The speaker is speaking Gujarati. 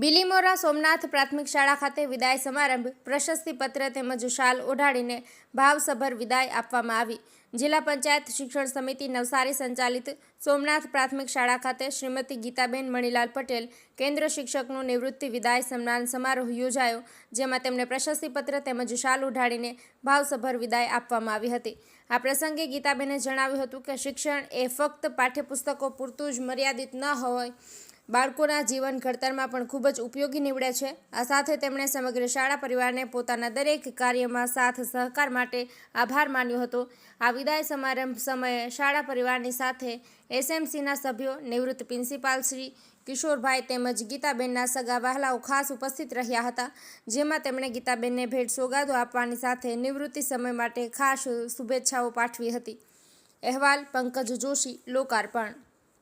બરકોરા સોમનાથ પ્રાથમિક શાળા ખાતે વિદાય સમારંભ પ્રશસ્તિપત્ર તેમજ શાલ ઓઢાડીને ભાવસભર વિદાય આપવામાં આવી. જિલ્લા પંચાયત શિક્ષણ સમિતિ નવસારી સંચાલિત સોમનાથ પ્રાથમિક શાળા ખાતે શ્રીમતી ગીતાબેન મણીલાલ પટેલ કેન્દ્ર શિક્ષકનું નિવૃત્તિ વિદાય સન્માન સમારોહ યોજાયો, જેમાં તેમને પ્રશસ્તિપત્ર તેમજ શાલ ઉઢાડીને ભાવસભર વિદાય આપવામાં આવી હતી. આ પ્રસંગે ગીતાબેને જણાવ્યું હતું કે શિક્ષણ એ ફક્ત પાઠ્યપુસ્તકો પૂરતું જ મર્યાદિત ન હોય બાળકોના જીવન ઘડતરમાં પણ ખૂબ જ ઉપયોગી નીવડે છે. આ સાથે તેમણે સમગ્ર શાળા પરિવારને પોતાના દરેક કાર્યમાં સાથ સહકાર માટે આભાર માન્યો હતો. આ વિદાય સમારંભ સમયે શાળા પરિવારની સાથે એસએમસીના સભ્યો નિવૃત્ત પ્રિન્સિપાલ શ્રી કિશોરભાઈ તેમજ ગીતાબેનના સગા વહાલાઓ ખાસ ઉપસ્થિત રહ્યા હતા, જેમાં તેમણે ગીતાબેનને ભેટ સોગાદો આપવાની સાથે નિવૃત્તિ સમય માટે ખાસ શુભેચ્છાઓ પાઠવી હતી. અહેવાલ પંકજ જોશી, લોકાર્પણ.